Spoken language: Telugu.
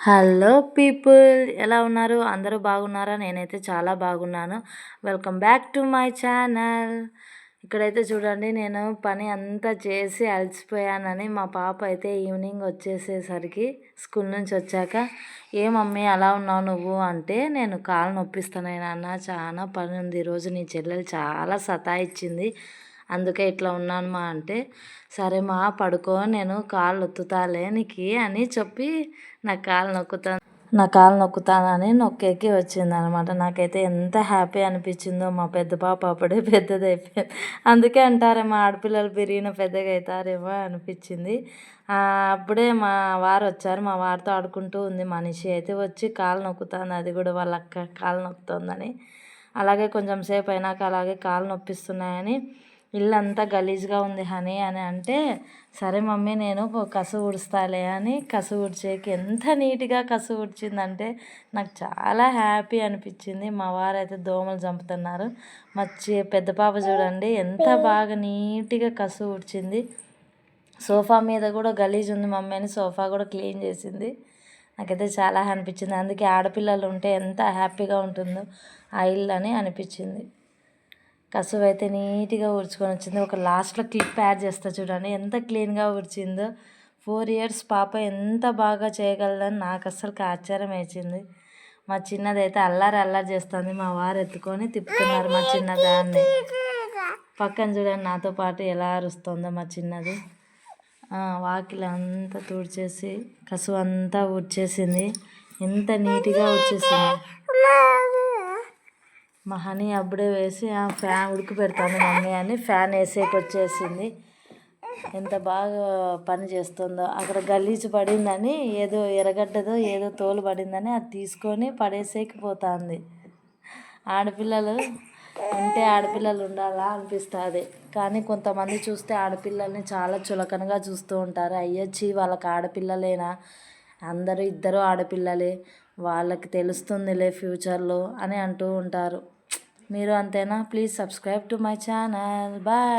హలో పీపుల్ ఎలా ఉన్నారు? అందరూ బాగున్నారా? నేనైతే చాలా బాగున్నాను. Welcome back to my channel. ఇక్కడైతే చూడండి నేను పని అంతా చేసి అలసిపోయానని మా పాప అయితే ఈవినింగ్ వచ్చేసేసరికి స్కూల్ నుంచి వచ్చాక ఏ మమ్మీ అలా ఉన్నావు నువ్వు? అంటే నేను కాలు నొప్పిస్తున్నాయి నాన్న చాలా పని ఉంది. ఈరోజు నీ చెల్లెలు చాలా సతాయిచ్చింది. అందుకే ఇట్లా ఉన్నాను మా అంటే సరే మా పడుకో నేను కాళ్ళు ఒత్తుతాలే నీకు అని చెప్పి నా కాలు నొక్కుతాను నా కాలు నొక్కుతానని నొక్కేకి వచ్చింది అనమాట నాకైతే ఎంత హ్యాపీ అనిపించిందో మా పెద్ద పాప అప్పుడే పెద్దదైపోయింది. అందుకే అంటారే మా ఆడపిల్లలు పెరిగిన పెద్దగా అవుతారేమో అనిపించింది అప్పుడే మా వారు వచ్చారు. మా వారితో ఆడుకుంటూ ఉంది మనిషి. అయితే వచ్చి కాలు నొక్కుతాను అది కూడా వాళ్ళ అక్క కాలు నొక్కుతుందని అలాగే కొంచెం సేపు అయినాక అలాగే కాలు నొప్పిస్తున్నాయని ఇల్లు అంతా గలీజ్గా ఉంది హనీ అని అంటే సరే మమ్మీ నేను కసు ఉడుస్తాలే అని కసు ఊడ్చేకి ఎంత నీట్గా కసు ఉడిచిందంటే నాకు చాలా హ్యాపీ అనిపించింది. మా వారైతే దోమలు చంపుతున్నారు. మా పెద్ద పాప చూడండి ఎంత బాగా నీట్గా కసు ఉడిచింది సోఫా మీద కూడా గలీజ్ ఉంది మమ్మీ అని సోఫా కూడా క్లీన్ చేసింది. నాకైతే చాలా అనిపించింది. అందుకే ఆడపిల్లలు ఉంటే ఎంత హ్యాపీగా ఉంటుందో ఆ ఇల్లు అని అనిపించింది. కసువు అయితే నీట్గా ఊడ్చుకొని వచ్చింది. ఒక లాస్ట్లో క్లిప్ యాడ్ చేస్తా చూడండి. ఎంత క్లీన్గా ఊడ్చిందో. ఫోర్ ఇయర్స్ పాప ఎంత బాగా చేయగలదని నాకు అస్సలు ఆశ్చర్యం వేసింది. మా చిన్నదైతే అల్లారి అల్లారి చేస్తుంది. మా వారు ఎత్తుకొని తిప్పుతున్నారు మా చిన్నదాన్ని. పక్కన చూడండి నాతో పాటు ఎలా అరుస్తుందో మా చిన్నది. వాకిలి అంతా తుడిచేసి కసువు అంతా ఊడ్చేసింది. ఎంత నీట్గా వచ్చేసింది మా హనీ అప్పుడే వేసి ఫ్యాన్ ఉడికి పెడతాను మమ్మీ అని ఫ్యాన్ వేసేకి వచ్చేసింది ఎంత బాగా పని చేస్తుందో. అక్కడ గలీజ్ పడిందని ఏదో ఎరగడ్డదో ఏదో తోలు పడిందని అది తీసుకొని పడేసేకి పోతుంది ఆడపిల్లలు ఉంటే ఆడపిల్లలు ఉండాలా అనిపిస్తుంది. కానీ కొంతమంది చూస్తే ఆడపిల్లల్ని చాలా చులకనగా చూస్తూ ఉంటారు. అయ్యొచ్చి వాళ్ళకి ఆడపిల్లలేనా? అందరూ ఇద్దరు ఆడపిల్లలే. వాళ్ళకి తెలుస్తుందిలే ఫ్యూచర్లో అని అంటూ ఉంటారు. మీరు అంతేనా? Please subscribe to my channel bye